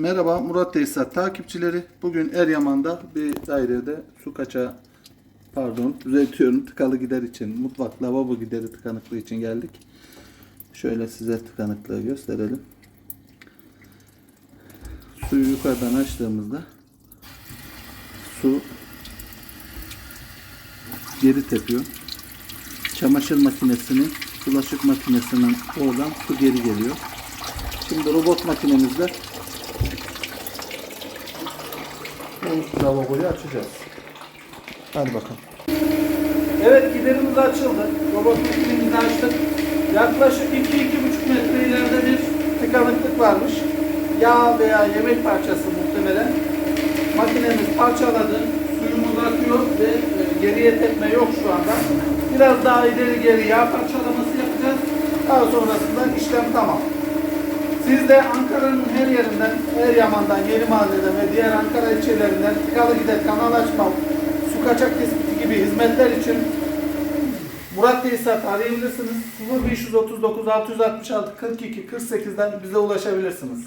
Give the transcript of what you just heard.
Merhaba Murat Tesisat takipçileri. Bugün Eryaman'da bir dairede su kaçağı pardon düzeltiyorum tıkalı gider için mutfak lavabo gideri tıkanıklığı için geldik. Şöyle size tıkanıklığı gösterelim. Suyu yukarıdan açtığımızda su geri tepiyor. Çamaşır makinesinin bulaşık makinesinin oradan su geri geliyor. Şimdi robot makinemizde bu lavaboyu açacağız. Hadi bakalım. Evet giderimiz açıldı. Robot açtık. Yaklaşık 2-2,5 metre ileride bir tıkanıklık varmış. Yağ veya yemek parçası muhtemelen. Makinemiz parçaladı. Suyumuz akıyor ve e, geriye tepme yok şu anda. Biraz daha ileri geri yağ parçalaması yapacağız. Daha sonrasında işlem tamam. Siz de Ankara'nın her yerinden, Eryaman'dan, Yeni Mahalle'den ve diğer Ankara ilçelerinden tıkalı gider, kanal açma, su kaçak tespiti gibi hizmetler için Murat Tesisat arayabilirsiniz. 0539 666 42 48'den bize ulaşabilirsiniz.